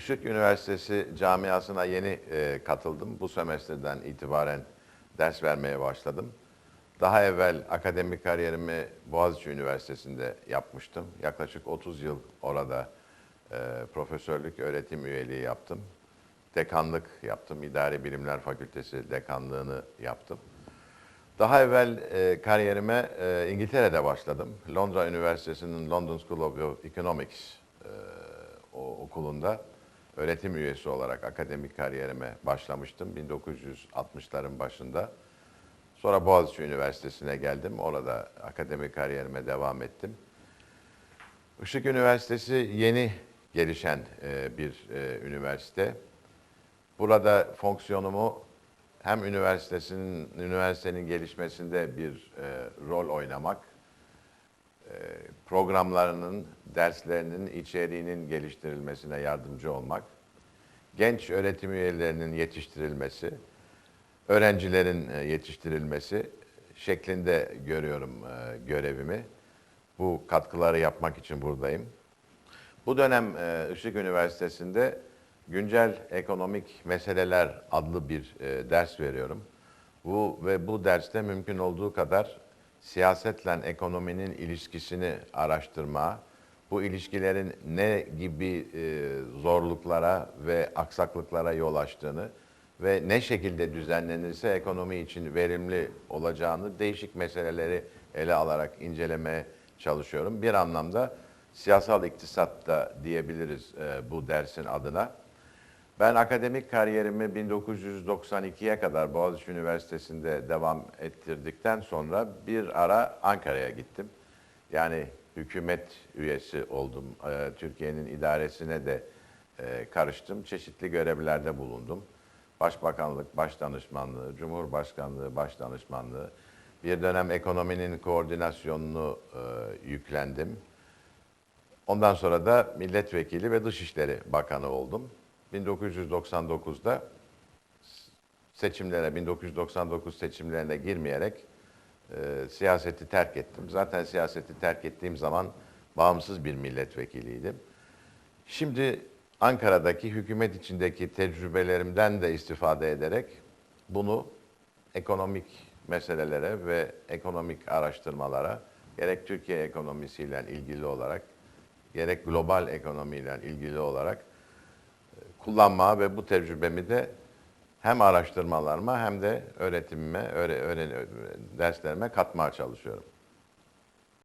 Işık Üniversitesi camiasına yeni e, katıldım. Bu semestrden itibaren ders vermeye başladım. Daha evvel akademik kariyerimi Boğaziçi Üniversitesi'nde yapmıştım. Yaklaşık 30 yıl orada e, profesörlük, öğretim üyeliği yaptım. Dekanlık yaptım. İdari Bilimler Fakültesi dekanlığını yaptım. Daha evvel e, kariyerime e, İngiltere'de başladım. Londra Üniversitesi'nin London School of Economics e, o okulunda öğretim üyesi olarak akademik kariyerime başlamıştım 1960'ların başında. Sonra Boğaziçi Üniversitesi'ne geldim. Orada akademik kariyerime devam ettim. Işık Üniversitesi yeni gelişen e, bir e, üniversite. Burada fonksiyonumu hem üniversitesinin üniversitenin gelişmesinde bir e, rol oynamak, programlarının, derslerinin içeriğinin geliştirilmesine yardımcı olmak, genç öğretim üyelerinin yetiştirilmesi, öğrencilerin e, yetiştirilmesi şeklinde görüyorum e, görevimi. Bu katkıları yapmak için buradayım. Bu dönem e, Işık Üniversitesi'nde Güncel Ekonomik Meseleler adlı bir ders veriyorum. Bu ve bu derste mümkün olduğu kadar siyasetle ekonominin ilişkisini araştırma, bu ilişkilerin ne gibi e, zorluklara ve aksaklıklara yol açtığını ve ne şekilde düzenlenirse ekonomi için verimli olacağını değişik meseleleri ele alarak incelemeye çalışıyorum. Bir anlamda siyasal iktisat da diyebiliriz e, bu dersin adına. Ben akademik kariyerimi 1992'ye kadar Boğaziçi Üniversitesi'nde devam ettirdikten sonra bir ara Ankara'ya gittim. Yani hükümet üyesi oldum. Ee, Türkiye'nin idaresine de e, karıştım. Çeşitli görevlerde bulundum. Başbakanlık Başdanışmanlığı, Cumhurbaşkanlığı Başdanışmanlığı, bir dönem ekonominin koordinasyonunu e, yüklendim. Ondan sonra da milletvekili ve Dışişleri Bakanı oldum. 1999'da seçimlere, 1999 seçimlerine girmeyerek e, siyaseti terk ettim. Zaten siyaseti terk ettiğim zaman bağımsız bir milletvekiliydim. Şimdi Ankara'daki hükümet içindeki tecrübelerimden de istifade ederek bunu ekonomik meselelere ve ekonomik araştırmalara gerek Türkiye ekonomisiyle ilgili olarak gerek global ekonomiyle ilgili olarak kullanmaya ve bu tecrübemi de hem araştırmalarıma hem de öğretimime, öğre, öğren, derslerime katmaya çalışıyorum.